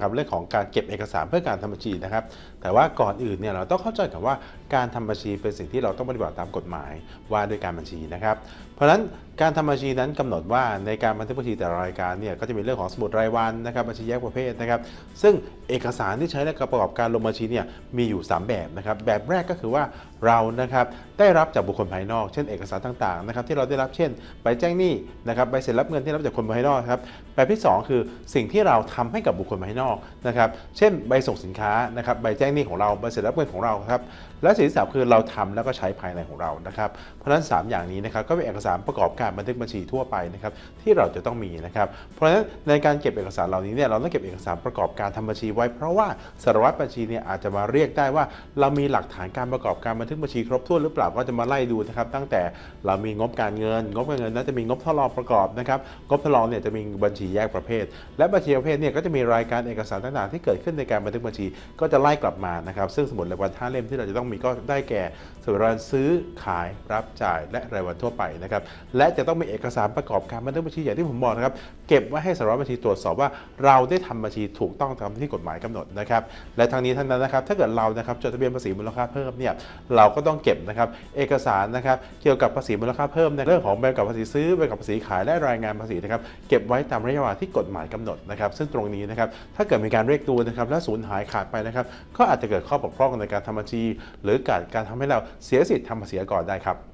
ครับเรื่องของการเก็บเอกสารเพื่อการทำบัญชีนะครับ แต่ว่าก่อนอื่นเนี่ยเราต้องเข้าใจกับว่าการทำบัญชีเป็นสิ่งที่เราต้องปฏิบัติตามกฎหมายว่าด้วยการบัญชีนะครับ เพราะฉะนั้น การทำบัญชีนั้นกำหนดว่าในการบันทึกบัญชีแต่ละรายการเนี่ยก็จะมีเรื่องของสมุดรายวันนะครับบัญชีแยกประเภทนะครับ ซึ่งเอกสารที่ใช้ในการประกอบการลงบัญชีเนี่ยมีอยู่ 3 แบบนะครับแบบแรกก็คือว่าเรานะครับได้รับจากบุคคลภายนอก เช่นเอกสารต่างๆนะครับที่เราได้รับเช่นใบแจ้งหนี้นะครับใบเสร็จรับเงินที่รับจากคนภายนอกครับแบบที่ 2 คือสิ่งที่เราทำให้กับบุคคลภายนอกนะครับเช่นใบส่งสินค้านะครับใบแจ้งหนี้ของเราใบเสร็จรับเงินของเราครับและสิ่งที่สามคือเราทำแล้วก็ใช้ภายในของเรานะครับเพราะฉะนั้น 3 อย่างนี้นะครับก็เป็นเอกสารประกอบการบันทึกบัญชีทั่วไปนะครับที่เราจะต้องมีนะครับเพราะฉะนั้นในการเก็บเอกสารเหล่านี้เนี่ยเราต้องเก็บเอกสารประกอบการทำบัญชีไว้ เพราะว่าสารวัตรบัญชีเนี่ยอาจจะมาเรียกได้ว่า เรามีหลักฐานการประกอบการบันทึกบัญชีครบถ้วนหรือเปล่าก็จะมาไล่ดูนะครับตั้งแต่เรามีงบการเงิน งบการเงินนั้นจะมีงบทดลองประกอบนะครับงบทดลองเนี่ยจะมีบัญชีแยกประเภท และบัญชีประเภทเนี่ยก็จะมีรายการเอกสารต่างๆ ที่เกิดขึ้นในการบันทึกบัญชีก็จะไล่กลับมานะครับซึ่งสมุดรายวันท่าเล่มที่เราจะต้องมีก็ได้แก่สมุดรายวันซื้อขายรับจ่ายและรายวันทั่วไปนะครับและจะต้องมีเอกสารประกอบการบันทึกบัญชีอย่างที่ผมบอกนะครับเก็บไว้ให้สารวัตรบัญชีตรวจสอบว่าเราได้ทำบัญชีถูกต้องตามที่กฎหมายกำหนดนะครับและทางนี้ทั้งนั้นนะครับถ้าเกิดเรานะครับจดทะเบียนภาษีมูลค่าเพิ่มเนี่ยเราก็ต้องเก็บนะครับเอกสารนะครับเกี่ยวกับภาษีมูลค่าเพิ่มในเรื่องของใบกับภาษีซื้อใบกับภาษีขายและรายงานภาษีนะครับเก็บไว้ตามระยะเวลาที่กฎหมายกำหนดนะครับซึ่งตรงนี้นะครับถ้าเกิดมีการเรียกตัวนะครับและสูญหายขาดไปนะครับก็อาจจะเกิดข้อบกพร่องในการทำบัญชี หรือการการทำให้เราเสียสิทธิ์ทำภาษีก่อนได้ครับ